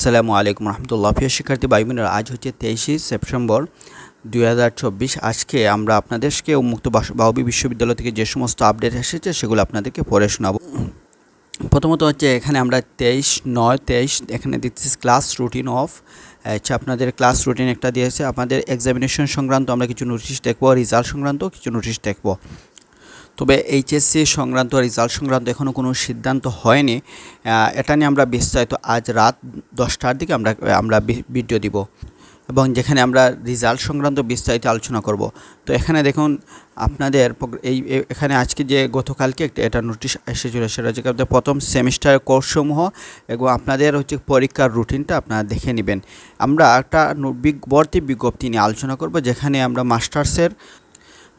আসসালামু আলাইকুম রহমতুল্লাহ। প্রিয় শিক্ষার্থী ভাই বোনেরা আজ হচ্ছে তেইশে সেপ্টেম্বর দুই হাজার চব্বিশ। আজকে আমরা আপনাদেরকে উন্মুক্ত বাউবি বিশ্ববিদ্যালয় থেকে যে সমস্ত আপডেট এসেছে সেগুলো আপনাদেরকে পড়ে শোনাবো। প্রথমত হচ্ছে এখানে আমরা তেইশ নয় তেইশ এখানে দিচ্ছি ক্লাস রুটিন অফ আচ্ছা আপনাদের ক্লাস রুটিন একটা দিয়েছে। আপনাদের এক্সামিনেশন সংক্রান্ত আমরা কিছু নোটিশ দেখব রেজাল্ট সংক্রান্ত কিছু নোটিশ দেখব। তবে এইচএসসি সংক্রান্ত, রেজাল্ট সংক্রান্ত এখনও কোনো সিদ্ধান্ত হয়নি। এটা নিয়ে আমরা বিস্তারিত আজ রাত দশটার দিকে আমরা আমরা ভিডিও দিব এবং যেখানে আমরা রেজাল্ট সংক্রান্ত বিস্তারিত আলোচনা করব। তো এখানে দেখুন, আপনাদের এই এখানে আজকে যে গতকালকে একটা, এটা নোটিশ এসেছিল, সেটা হচ্ছে আপনাদের প্রথম সেমিস্টার কোর্সসমূহ এবং আপনাদের হচ্ছে পরীক্ষার রুটিনটা আপনারা দেখে নেবেন। আমরা একটা ভর্তি বিজ্ঞপ্তি নিয়ে আলোচনা করব, যেখানে আমরা মাস্টার্সের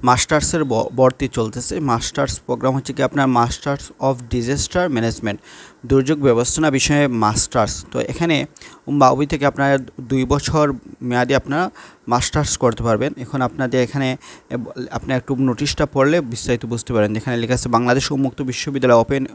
মাস্টার্সের ভর্তি চলতেছে। মাস্টার্স প্রোগ্রাম হচ্ছে কি আপনার মাস্টার্স অফ ডিজাস্টার ম্যানেজমেন্ট। দুর্যোগ ব্যবস্থাপনা বিষয়ে মাস্টার্স। তো এখানে বাউবি থেকে আপনারা দুই বছর মেয়াদি আপনারা মাস্টার্স করতে পারবেন। এখন আপনাদের এখানে এ, ব- আপনি একটু নোটিশটা পড়লে বিস্তারিত বুঝতে পারেন এখানে লেখা আছে বাংলাদেশ উন্মুক্ত বিশ্ববিদ্যালয় ওপেন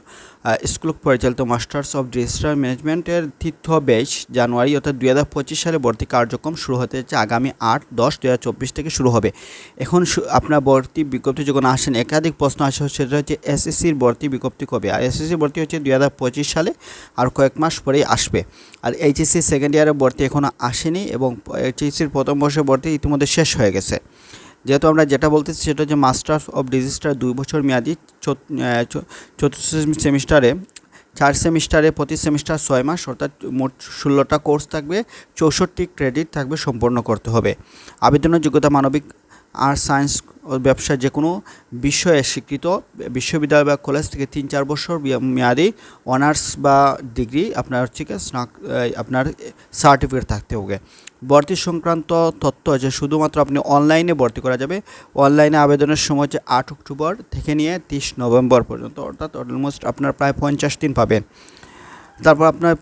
স্কুল পরিচালিত মাস্টার্স অফ ডিজাস্টার ম্যানেজমেন্টের তৃতীয় বেশ জানুয়ারি অর্থাৎ দুই হাজার পঁচিশ সালে ভর্তি কার্যক্রম শুরু হতে যাচ্ছে আগামী আট দশ দুই হাজার চব্বিশ থেকে শুরু হবে। এখন আপনার ভর্তি বিজ্ঞপ্তি যখন আসেন একাধিক প্রশ্ন আসে সেটা হচ্ছে এসএসসির ভর্তি বিজ্ঞপ্তি কবে? আর এসএসসি ভর্তি হচ্ছে দুই হাজার পঁচিশ সালে আর কয়েক মাস পরেই আসবে। আর এইচএসসি সেকেন্ড ইয়ারে ভর্তি এখনও আসেনি এবং এইচএসসির প্রথম বর্ষের ভর্তি ইতিমধ্যে শেষ হয়ে গেছে। যেহেতু আমরা যেটা বলতেছি সেটা হচ্ছে মাস্টার্স অফ ডিজিস্টার দুই বছর মেয়াদি চতুর্থ সেমিস্টারে চার সেমিস্টারে প্রতি সেমিস্টার ছয় মাস, অর্থাৎ মোট ষোলোটা কোর্স থাকবে, চৌষট্টি ক্রেডিট থাকবে সম্পন্ন করতে হবে। আবেদনের যোগ্যতা মানবিক আর্টস সায়েন্স ও ব্যবসা যে কোনো বিষয়ে স্বীকৃত, বিশ্ববিদ্যালয় বা কলেজ থেকে তিন চার বছর মেয়াদি অনার্স বা ডিগ্রি আপনার হচ্ছে স্নাক আপনার সার্টিফিকেট থাকতে হবে। ভর্তি সংক্রান্ত তথ্য আছে শুধুমাত্র আপনি অনলাইনে ভর্তি করা যাবে অনলাইনে আবেদনের সময় হচ্ছে আট অক্টোবর থেকে নিয়ে তিরিশ নভেম্বর পর্যন্ত, অর্থাৎ অলমোস্ট আপনার প্রায় পঞ্চাশ দিন পাবেন। তারপর আপনার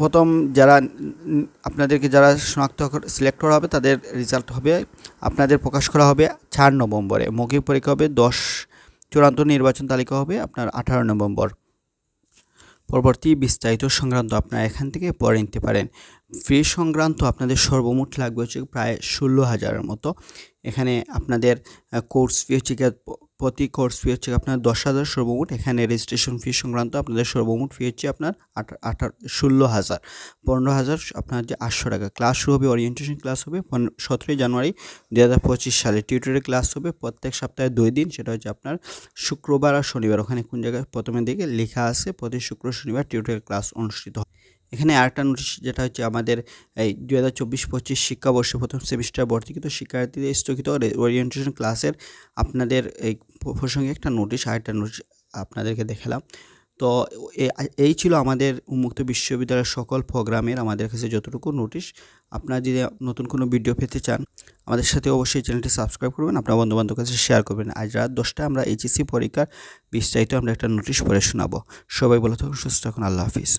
প্রথম যারা আপনাদেরকে যারা শনাক্ত সিলেক্ট করা হবে তাদের রেজাল্ট হবে, আপনাদের প্রকাশ করা হবে চার নভেম্বরে। মৌখিক পরীক্ষা হবে দশ, চূড়ান্ত নির্বাচন তালিকা হবে আপনার আঠারো নভেম্বর। পরবর্তী বিস্তারিত সংক্রান্ত আপনারা এখান থেকে পড়ে নিতে পারেন। ফি সংক্রান্ত আপনাদের সর্বমোট লাগবে হচ্ছে প্রায় ষোলো হাজারের মতো। এখানে আপনাদের কোর্স ফি হচ্ছে প্রতি কোর্স ফি হচ্ছে আপনার দশ হাজার, সর্বমোট এখানে রেজিস্ট্রেশন ফি সংক্রান্ত আপনাদের সর্বমোট ফি হচ্ছে আপনার আঠা ষোলো হাজার। পনেরো হাজার আপনার যে আটশো টাকা। ক্লাস শুরু হবে ওরিয়েন্টেশন ক্লাস হবে সতেরোই জানুয়ারি দু হাজার পঁচিশ সালে। টিউটোরিয়াল ক্লাস হবে প্রত্যেক সপ্তাহে দুই দিন, সেটা হচ্ছে আপনার শুক্রবার আর শনিবার। ওখানে কোন জায়গায় প্রথমে দিকে লেখা আছে, প্রতি শুক্র, শনিবার টিউটোরিয়াল ক্লাস অনুষ্ঠিত হয়। এখানে আরেকটা নোটিশ যেটা হচ্ছে আমাদের এই দু হাজার চব্বিশ পঁচিশ শিক্ষাবর্ষে প্রথম সেমিস্টার ভর্তিকৃত শিক্ষার্থীদের স্থগিত ওরিয়েন্টেশন ক্লাসের আপনাদের এই প্রসঙ্গে একটা নোটিশ আরেকটা নোটিশ আপনাদেরকে দেখালাম। তো এই ছিল আমাদের উন্মুক্ত বিশ্ববিদ্যালয়ের সকল প্রোগ্রামের আমাদের কাছে যতটুকু নোটিশ আপনারা যদি নতুন কোনো ভিডিও পেতে চান, আমাদের সাথে অবশ্যই চ্যানেলটি সাবস্ক্রাইব করবেন। আপনার বন্ধুবান্ধবের কাছে শেয়ার করবেন। আজ রাত দশটায় আমরা এইচএসসি পরীক্ষার বিস্তারিত আমরা একটা নোটিশ পড়ে শোনাবো। সবাই ভালো থাকুন, সুস্থ থাকুন। আল্লাহ হাফিজ।